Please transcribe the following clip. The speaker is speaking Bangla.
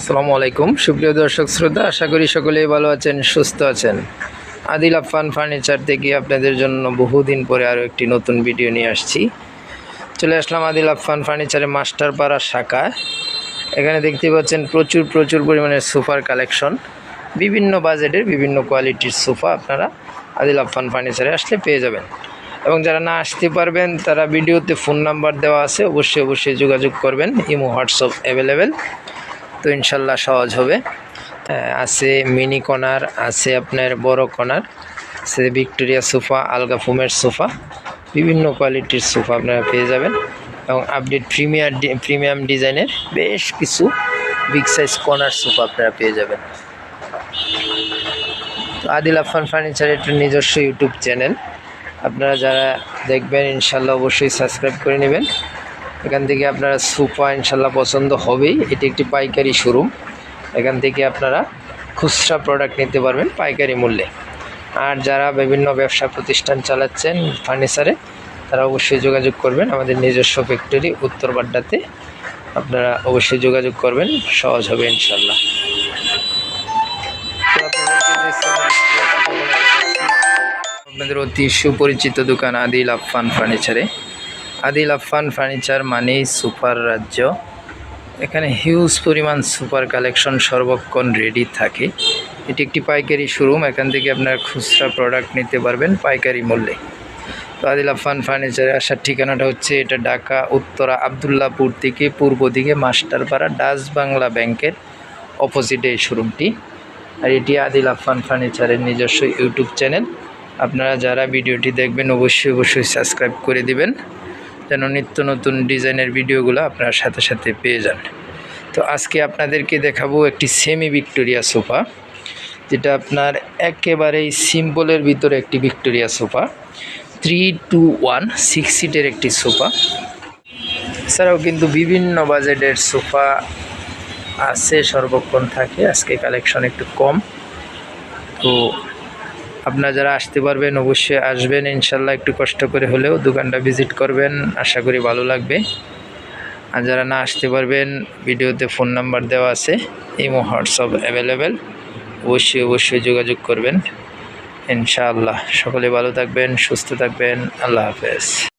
আসসালামু আলাইকুম। সুপ্রিয় দর্শক, শ্রোতা, আশা করি সকলেই ভালো আছেন, সুস্থ আছেন। আদিল আফান ফার্নিচার থেকে আপনাদের জন্য বহুদিন পরে আরও একটি নতুন ভিডিও নিয়ে আসছি। চলে আসলাম আদিল আফান ফার্নিচারের মাস্টারপাড়া শাখা। এখানে দেখতে পাচ্ছেন প্রচুর প্রচুর পরিমাণের সোফার কালেকশন। বিভিন্ন বাজেটের, বিভিন্ন কোয়ালিটির সোফা আপনারা আদিল আফান ফার্নিচারে আসলে পেয়ে যাবেন। এবং যারা না আসতে পারবেন, তারা ভিডিওতে ফোন নাম্বার দেওয়া আছে। অবশ্যই অবশ্যই যোগাযোগ করবেন। Imo, WhatsApp available. তো ইনশাল্লাহ সহজ হবে। আছে মিনি কর্নার আছে আপনার বড় কর্নার আছে ভিক্টোরিয়া সোফা, আলগা ফোমের সোফা, বিভিন্ন কোয়ালিটির সোফা আপনারা পেয়ে যাবেন। এবং আপডেট প্রিমিয়ার প্রিমিয়াম ডিজাইনের বেশ কিছু বিগ সাইজ কর্নার সোফা আপনারা পেয়ে যাবেন। আদিল আফান ফার্নিচারের একটা নিজস্ব ইউটিউব চ্যানেল। আপনারা যারা দেখবেন, ইনশাল্লাহ অবশ্যই সাবস্ক্রাইব করে নেবেন। এখান থেকে আপনারা সোফা ইনশাল্লাহ পছন্দ হবেই। এটি একটি পাইকারি শোরুম। এখান থেকে আপনারা খুচরা প্রোডাক্ট নিতে পারবেন পাইকারি মূল্যে। আর যারা বিভিন্ন ব্যবসা প্রতিষ্ঠান চালাচ্ছেন ফার্নিচারে তারা অবশ্যই যোগাযোগ করবেন। আমাদের নিজস্ব ফ্যাক্টরি উত্তর বাড্ডাতে আপনারা অবশ্যই যোগাযোগ করবেন। সহজ হবে ইনশাল্লাহ আপনাদের অতি সুপরিচিত দোকান আদিল আফফান ফার্নিচারে আদিল আফফান ফার্নিচার মানেই সুপার রাজ্য। এখানে হিউজ পরিমাণ সুপার কালেকশন সর্বক্ষণ রেডি থাকে। এটি একটি পাইকারি শোরুম এখান থেকে আপনার খুচরা প্রোডাক্ট নিতে পারবেন পাইকারি মূল্যে। তো আদিল আফফান ফার্নিচারে আসার ঠিকানাটা হচ্ছে এটা ঢাকা, উত্তরা, আবদুল্লাপুর থেকে পূর্ব দিকে মাস্টারপাড়া, ডাচ বাংলা ব্যাংকের অপোজিটে এই শোরুমটি আর এটি আদিল আফফান ফার্নিচারের নিজস্ব ইউটিউব চ্যানেল আপনারা যারা ভিডিওটি দেখবেন, অবশ্যই অবশ্যই সাবস্ক্রাইব করে দিবেন। যেন নিত্য নতুন ডিজাইনের ভিডিওগুলো আপনার সাথে সাথে পেয়ে যান। তো আজকে আপনাদেরকে দেখাবো একটি সেমি ভিক্টোরিয়া সোফা যেটা আপনার একেবারেই সিম্পলের ভিতরে একটি Victoria sofa three two one six সিটের একটি সোফা এছাড়াও কিন্তু বিভিন্ন বাজেটের সোফা আছে, সর্বক্ষণ থাকে। আজকে কালেকশন একটু কম। তো আপনারা যারা আসতে পারবেন, অবশ্যই আসবেন। ইনশাল্লাহ একটু কষ্ট করে হলেও দোকানটা ভিজিট করবেন। আশা করি ভালো লাগবে। আর যারা না আসতে পারবেন, ভিডিওতে ফোন নাম্বার দেওয়া আছে, ইমো, হোয়াটসঅ্যাপ অ্যাভেলেবেল। অবশ্যই অবশ্যই যোগাযোগ করবেন। ইনশাআল্লাহ সকলে ভালো থাকবেন, সুস্থ থাকবেন। আল্লাহ হাফেজ।